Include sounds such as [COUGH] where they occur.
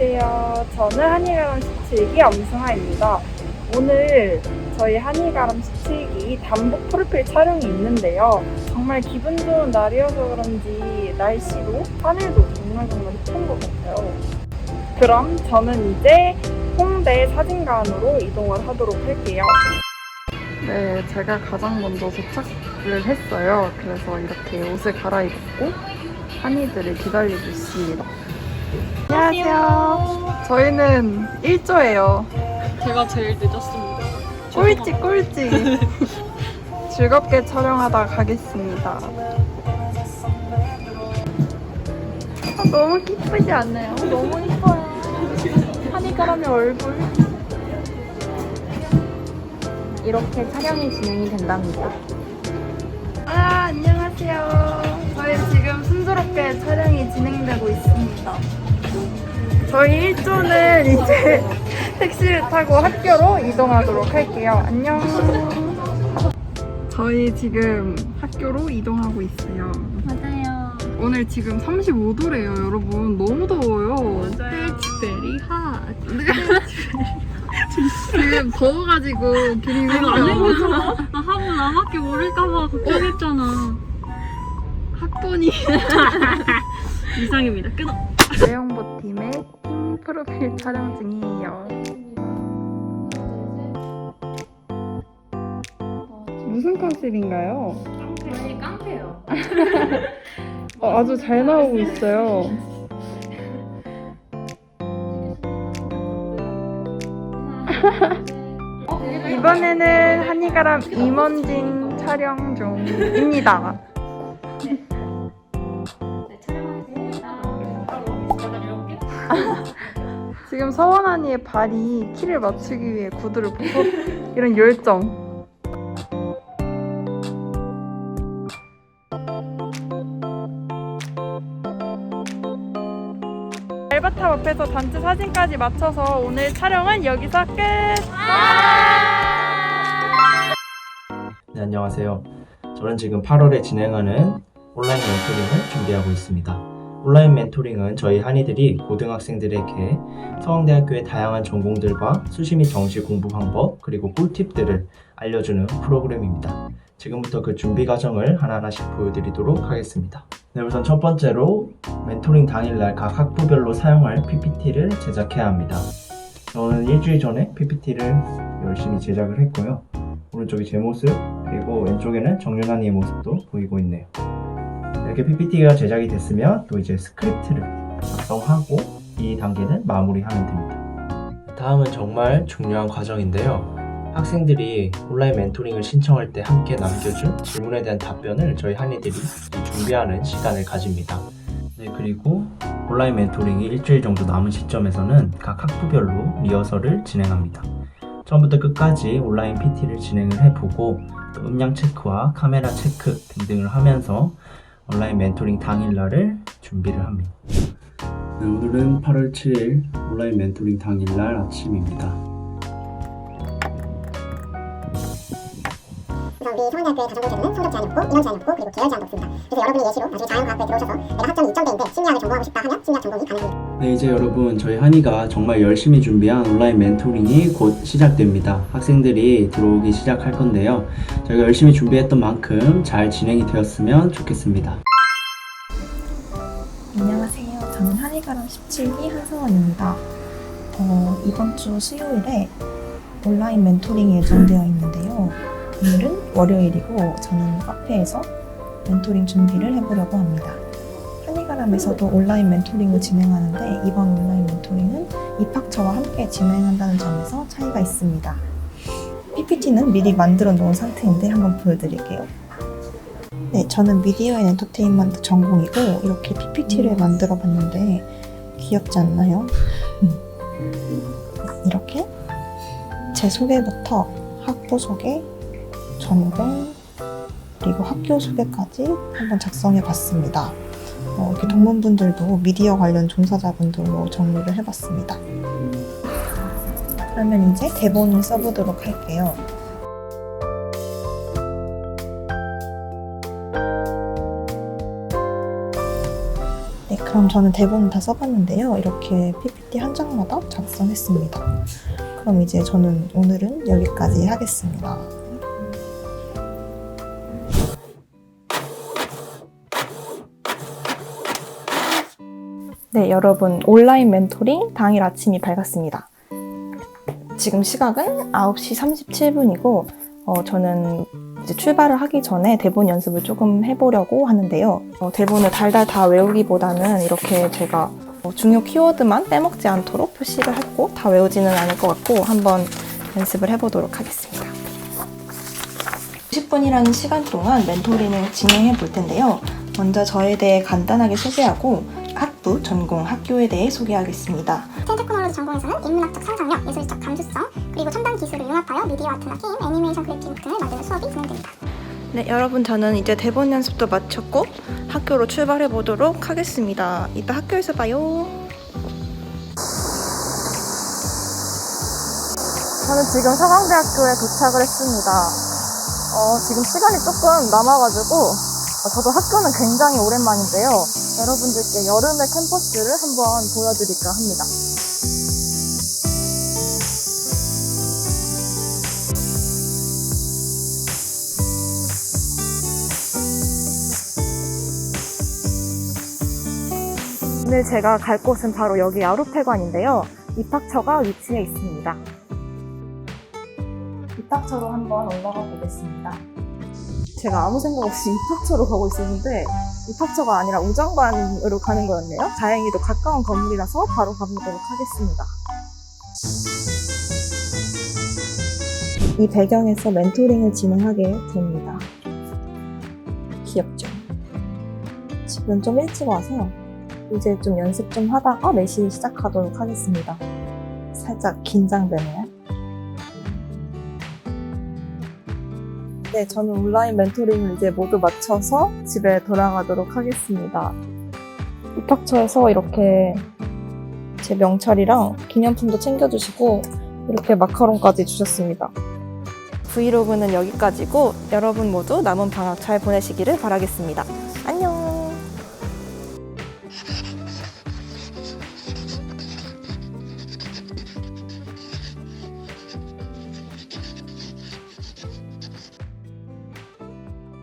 안녕하세요. 저는 한이가람 17기 엄승아입니다. 오늘 저희 한이가람 17기 단복 프로필 촬영이 있는데요. 정말 기분 좋은 날이어서 그런지 날씨도 하늘도 정말 정말 예쁜 것 같아요. 그럼 저는 이제 홍대 사진관으로 이동을 하도록 할게요. 네, 제가 가장 먼저 도착을 했어요. 그래서 이렇게 옷을 갈아입고 한이들을 기다리고 있습니다. 안녕하세요. 저희는 1조예요. 제가 제일 늦었습니다. 꼴찌 꼴찌. [LAUGHS] 즐겁게 촬영하다 가겠습니다. 아, 너무 이쁘지 않나요? 너무 이뻐요. 하니가람의 얼굴. 이렇게 촬영이 진행이 된답니다. 아, 안녕하세요. 저희 1조는 이제 [LAUGHS] 택시를 타고 학교로 이동하도록 할게요. 안녕. 저희 지금 학교로 이동하고 있어요. 맞아요. 오늘 지금 35도래요, 여러분. 너무 더워요. It's very hot. 지금 더워가지고 길이 이거 안 해보잖아. 나 하고 나밖에 모를까봐 걱정했잖아. 학번이 [LAUGHS] 이상입니다. 끊어. 외형보 팀의 팀 프로필 촬영 중이에요. 무슨 컨셉인가요? 저희 깡패요. 어, 아주 잘 나오고 있어요. 이번에는 한이가람 임원진 촬영 중입니다. [LAUGHS] 지금 서원 언니의 발이 키를 맞추기 위해 구두를 벗어 이런 열정. 알바탑 앞에서 단체 사진까지 맞춰서 오늘 촬영은 여기서 끝. 네, 안녕하세요. 저는 지금 8월에 진행하는 온라인 멘토링을 준비하고 있습니다. 온라인 멘토링은 저희 한이들이 고등학생들에게 서강대학교의 다양한 전공들과 수시 및 정시 공부 방법 그리고 꿀팁들을 알려주는 프로그램입니다. 지금부터 그 준비 과정을 하나하나씩 보여드리도록 하겠습니다. 네, 우선 첫 번째로 멘토링 당일날 각 학부별로 사용할 PPT를 제작해야 합니다. 저는 일주일 전에 PPT를 열심히 제작을 했고요. 오른쪽이 제 모습, 그리고 왼쪽에는 정윤환이의 모습도 보이고 있네요. 이렇게 PPT가 제작이 됐으면 또 이제 스크립트를 작성하고 이 단계는 마무리하면 됩니다. 다음은 정말 중요한 과정인데요. 학생들이 온라인 멘토링을 신청할 때 함께 남겨준 질문에 대한 답변을 저희 한이들이 이 준비하는 시간을 가집니다. 네, 그리고 온라인 멘토링이 일주일 정도 남은 시점에서는 각 학부별로 리허설을 진행합니다. 처음부터 끝까지 온라인 PT를 진행을 해보고 또 음량 체크와 카메라 체크 등등을 하면서 온라인 멘토링 당일날을 준비를 합니다. 네, 오늘은 8월 7일 온라인 멘토링 당일날 아침입니다. 우리 서강대학교의 다전공 제도는 성적 제한이 없고 인원 제한이 없고 그리고 계열 제한도 없습니다. 그래서 여러분이 예시로 나중에 자연과학부에 들어오셔서 내가 학점이 2점대인데 심리학을 전공하고 싶다 하면 심리학 전공이 가능합니다. 네, 이제 여러분 저희 한이가 정말 열심히 준비한 온라인 멘토링이 곧 시작됩니다. 학생들이 들어오기 시작할 건데요. 저희가 열심히 준비했던 만큼 잘 진행이 되었으면 좋겠습니다. 안녕하세요. 저는 한이가람 17기 한성원입니다. 어, 이번 주 수요일에 온라인 멘토링이 예정되어 있는데요. 오늘은 월요일이고 저는 카페에서 멘토링 준비를 해보려고 합니다. 한이가람에서도 온라인 멘토링을 진행하는데 이번 온라인 멘토링은 입학처와 함께 진행한다는 점에서 차이가 있습니다. PPT는 미리 만들어 놓은 상태인데 한번 보여드릴게요. 네, 저는 미디어 앤 엔터테인먼트 전공이고 이렇게 PPT를 만들어 봤는데 귀엽지 않나요? 음. 이렇게 제 소개부터 학부 소개, 전공, 그리고 학교 소개까지 한번 작성해 봤습니다. 어, 이렇게 동문분들도 미디어 관련 종사자분들로 정리를 해봤습니다. 그러면 이제 대본을 써보도록 할게요. 네, 그럼 저는 대본을 다 써봤는데요. 이렇게 PPT 한 장마다 작성했습니다. 그럼 이제 저는 오늘은 여기까지 하겠습니다. 네, 여러분 온라인 멘토링 당일 아침이 밝았습니다. 지금 시각은 9시 37분이고 어, 저는 이제 출발을 하기 전에 대본 연습을 조금 해보려고 하는데요. 어, 대본을 달달 다 외우기보다는 이렇게 제가 어, 중요 키워드만 빼먹지 않도록 표시를 했고 다 외우지는 않을 것 같고 한번 연습을 해보도록 하겠습니다. 10분이라는 시간 동안 멘토링을 진행해 볼 텐데요. 먼저 저에 대해 간단하게 소개하고 학부, 전공, 학교에 대해 소개하겠습니다. 텐테크놀로지 전공에서는 인문학적 상상력, 예술적 감수성, 그리고 첨단 기술을 융합하여 미디어 아트나 게임, 애니메이션 크리에이팅 등을 만드는 수업이 진행됩니다. 네, 여러분 저는 이제 대본 연습도 마쳤고 학교로 출발해 보도록 하겠습니다. 이따 학교에서 봐요. 저는 지금 서강대학교에 도착을 했습니다. 어, 지금 시간이 조금 남아가지고 어, 저도 학교는 굉장히 오랜만인데요. 여러분들께 여름의 캠퍼스를 한번 보여드릴까 합니다. 오늘 제가 갈 곳은 바로 여기 아루패관인데요. 입학처가 위치해 있습니다. 입학처로 한번 올라가 보겠습니다. 제가 아무 생각 없이 입학처로 가고 있었는데 입학처가 아니라 우정관으로 가는 거였네요. 다행히도 가까운 건물이라서 바로 가보도록 하겠습니다. 이 배경에서 멘토링을 진행하게 됩니다. 귀엽죠? 지금 좀 일찍 와서 이제 좀 연습 좀 하다가 4시에 시작하도록 하겠습니다. 살짝 긴장되네요. 네, 저는 온라인 멘토링을 이제 모두 마쳐서 집에 돌아가도록 하겠습니다. 입학처에서 이렇게 제 명찰이랑 기념품도 챙겨주시고 이렇게 마카롱까지 주셨습니다. 브이로그는 여기까지고 여러분 모두 남은 방학 잘 보내시기를 바라겠습니다. 안녕!